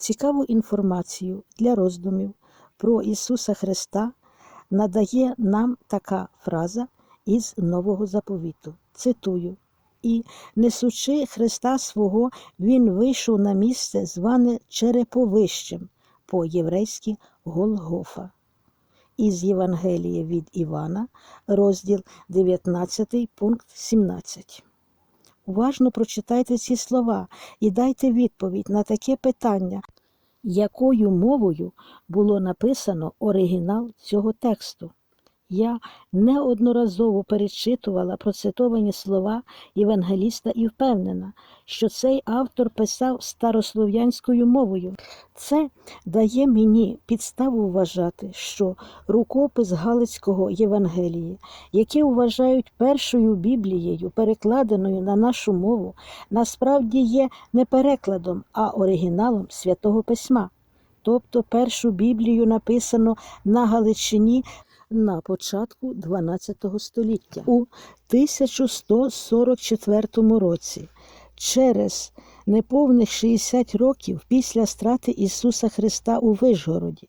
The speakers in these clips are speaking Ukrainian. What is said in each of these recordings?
Цікаву інформацію для роздумів про Ісуса Христа надає нам така фраза із Нового заповіту. Цитую. І, несучи Христа свого, Він вийшов на місце, зване Череповищем, по-єврейськи Голгофа. Із Євангелія від Івана, розділ 19, пункт 17. Уважно прочитайте ці слова і дайте відповідь на таке питання, якою мовою було написано оригінал цього тексту. Я неодноразово перечитувала процитовані слова Євангеліста і впевнена, що цей автор писав старослов'янською мовою. Це дає мені підставу вважати, що рукопис Галицького Євангелії, яке вважають першою Біблією, перекладеною на нашу мову, насправді є не перекладом, а оригіналом святого письма. Тобто першу Біблію написано на Галичині на початку XII століття у 1144 році. Через неповних 60 років після страти Ісуса Христа у Вишгороді.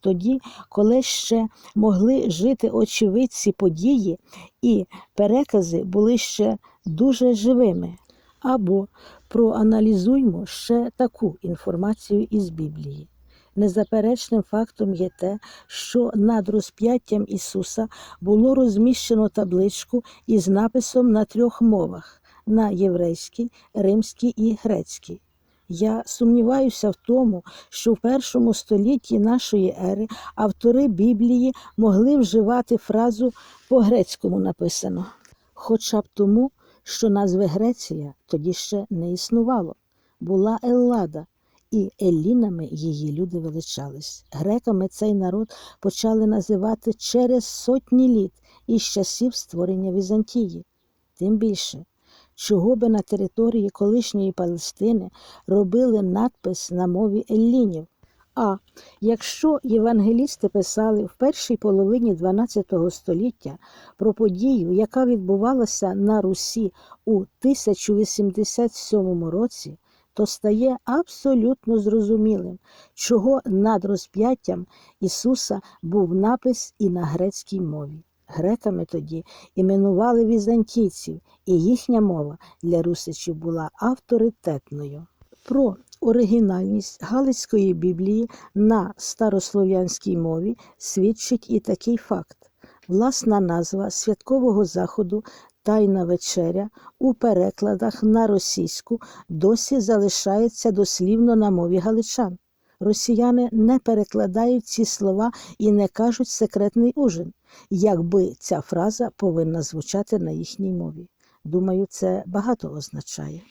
Тоді, коли ще могли жити очевидці події, і перекази були ще дуже живими. Або проаналізуймо ще таку інформацію із Біблії. Незаперечним фактом є те, що над розп'яттям Ісуса було розміщено табличку із написом на трьох мовах на єврейській, римській і грецькій. Я сумніваюся в тому, що в першому столітті нашої ери автори Біблії могли вживати фразу по-грецькому написано, хоча б тому, що назви Греція тоді ще не існувало, була Еллада, і Еллінами її люди величались. Греками цей народ почали називати через сотні літ із часів створення Візантії. Тим більше, чого би на території колишньої Палестини робили надпис на мові Еллінів. А якщо євангелісти писали в першій половині XII століття про подію, яка відбувалася на Русі у 1087 році, то стає абсолютно зрозумілим, чого над розп'яттям Ісуса був напис і на грецькій мові. Греками тоді іменували візантійців, і їхня мова для русичів була авторитетною. Про оригінальність Галицької Біблії на старослов'янській мові свідчить і такий факт. Власна назва святкового заходу Тайна вечеря у перекладах на російську досі залишається дослівно на мові галичан. Росіяни не перекладають ці слова і не кажуть секретний ужин, якби ця фраза повинна звучати на їхній мові. Думаю, це багато означає.